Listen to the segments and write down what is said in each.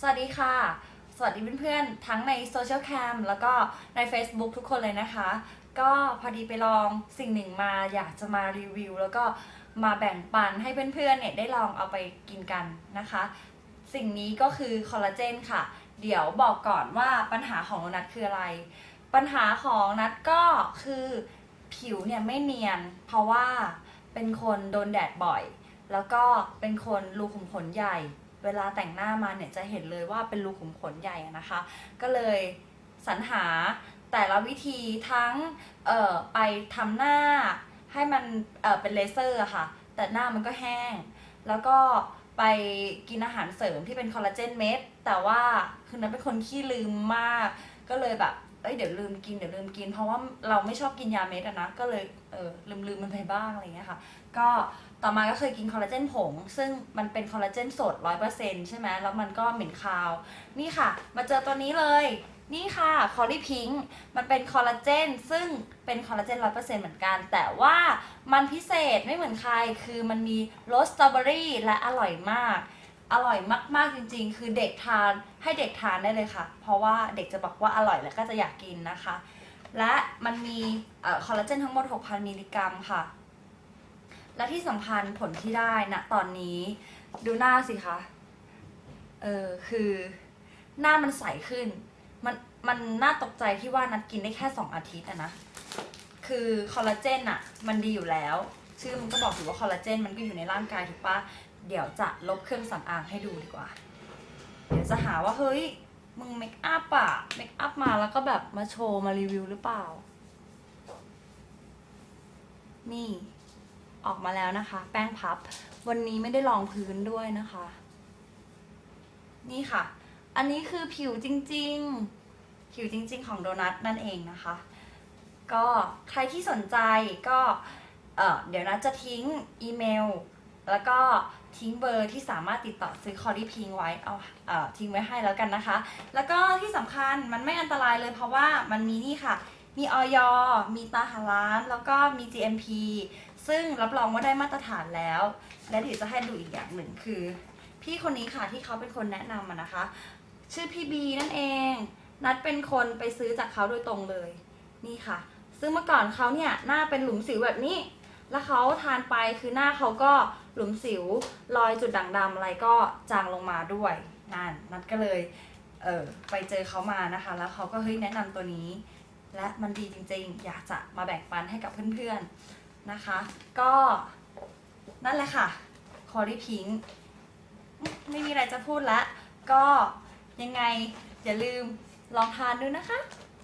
สวัสดีค่ะ สวัสดีเพื่อนๆ ทั้งในโซเชียลแคมแล้วก็ใน Facebook ทุกคนเลยนะคะ ก็พอดีไปลองสิ่งหนึ่งมาอยากจะมารีวิว แล้วก็มาแบ่งปันให้เพื่อนๆเนี่ยได้ลองเอาไปกินกันนะคะ สิ่งนี้ก็คือคอลลาเจนค่ะ เดี๋ยวบอกก่อนว่าปัญหาของนัทคืออะไร ปัญหาของนัทก็คือผิวเนี่ยไม่เนียน เพราะว่าเป็นคนโดนแดดบ่อย แล้วก็เป็นคนรูขุมขนใหญ่ เวลาแต่งหน้ามาเนี่ยจะเห็นเลยว่าเป็นรูขุมขนใหญ่นะคะ ก็เลยสรรหาแต่ละวิธีทั้งไปทำหน้าให้มันเเป็นเลเซอร์ค่ะ แต่หน้ามันก็แห้ง แล้วก็ไปกินอาหารเสริมที่เป็นคอลลาเจนเม็ดแต่ว่าคือนั้นเป็นคนขี้ลืมมาก ก็เลยแบบ อ้ยเดี๋ยวลืมกินเดี๋ยวลืมกิน เพราะว่าเราไม่ชอบกินยาเม็ดอะนะก็เลยเออลืมลืมมันไปบ้างอะไรเงี้ยค่ะก็ต่อมาก็เคยกินคอลลาเจนผง ซึ่งมันเป็นคอลลาเจนสด100%ใช่ไหมแล้วมันก็เหม็นคาว นี่ค่ะ มาเจอตัวนี้เลย นี่ค่ะคอลลี่พิงค์มันเป็นคอลลาเจนซึ่งเป็นคอลลาเจน100%เหมือนกัน แต่ว่ามันพิเศษไม่เหมือนใครคือมันมีรสสตรอเบอรี่และอร่อยมาก อร่อยมากๆจริง ๆ คือเด็กทานให้เด็กทานได้เลยค่ะ เพราะว่าเด็กจะบอกว่าอร่อยแล้วก็จะอยากกินนะคะ และมันมีคอลลาเจนทั้งหมด 6,000 มิลลิกรัมค่ะ และที่สำคัญผลที่ได้นะตอนนี้ดูหน้าสิคะ เออคือหน้ามันใสขึ้น มันมันน่าตกใจที่ว่านัดกินได้แค่ 2 อาทิตย์อะนะ คือคอลลาเจนอะมันดีอยู่แล้ว ชื่อมันก็บอกอยู่ว่าคอลลาเจนมันก็อยู่ในร่างกายถูกปะ เดี๋ยวจะลบเครื่องสำอางให้ดูดีกว่า เดี๋ยวจะหาว่าเฮ้ย มึงเมคอัพอะเมคอัพมาแล้วก็แบบมาโชว์มารีวิวหรือเปล่า นี่ออกมาแล้วนะคะ แป้งพับ วันนี้ไม่ได้รองพื้นด้วยนะคะ นี่ค่ะ อันนี้คือผิวจริง ๆ ผิวจริง ๆ ของโดนัทนั่นเองนะคะ ก็ใครที่สนใจก็เเดี๋ยวนัทจะทิ้งอีเมล แล้วก็ทิ้งเบอร์ที่สามารถติดต่อซื้อคอรี่พิงไว้เอาเอ่อทิ้งไว้ให้แล้วกันนะคะ แล้วก็ที่สำคัญมันไม่อันตรายเลยเพราะว่ามันมีนี่ค่ะ มีออยมีตาหาร้าน แล้วก็มี GMP ซึ่งรับรองว่าได้มาตรฐานแล้ว และเดี๋ยวจะให้ดูอีกอย่างหนึ่งคือ พี่คนนี้ค่ะที่เขาเป็นคนแนะนำมานะคะ ชื่อพี่บีนั่นเอง นัดเป็นคนไปซื้อจากเขาโดยตรงเลย นี่ค่ะ ซึ่งเมื่อก่อนเขาเนี่ยหน้าเป็นหลุมสิวแบบนี้ แล้วเขาทานไปคือหน้าเขาก็หลุมสิวรอยจุดด่างดำอะไรก็จางลงมาด้วยนั่นนัดก็เลยเออไปเจอเขามานะคะ แล้วเขาก็เฮ้ยแนะนำตัวนี้ และมันดีจริงๆ อยากจะมาแบ่งปันให้กับเพื่อนๆนะคะ ก็นั่นแหละค่ะคอรี่พิงไม่มีอะไรจะพูดละก็ยังไงอย่าลืมลองทานดูนะคะ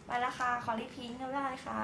ไปละค่ะคอรี่พิงบ๊ายบายค่ะ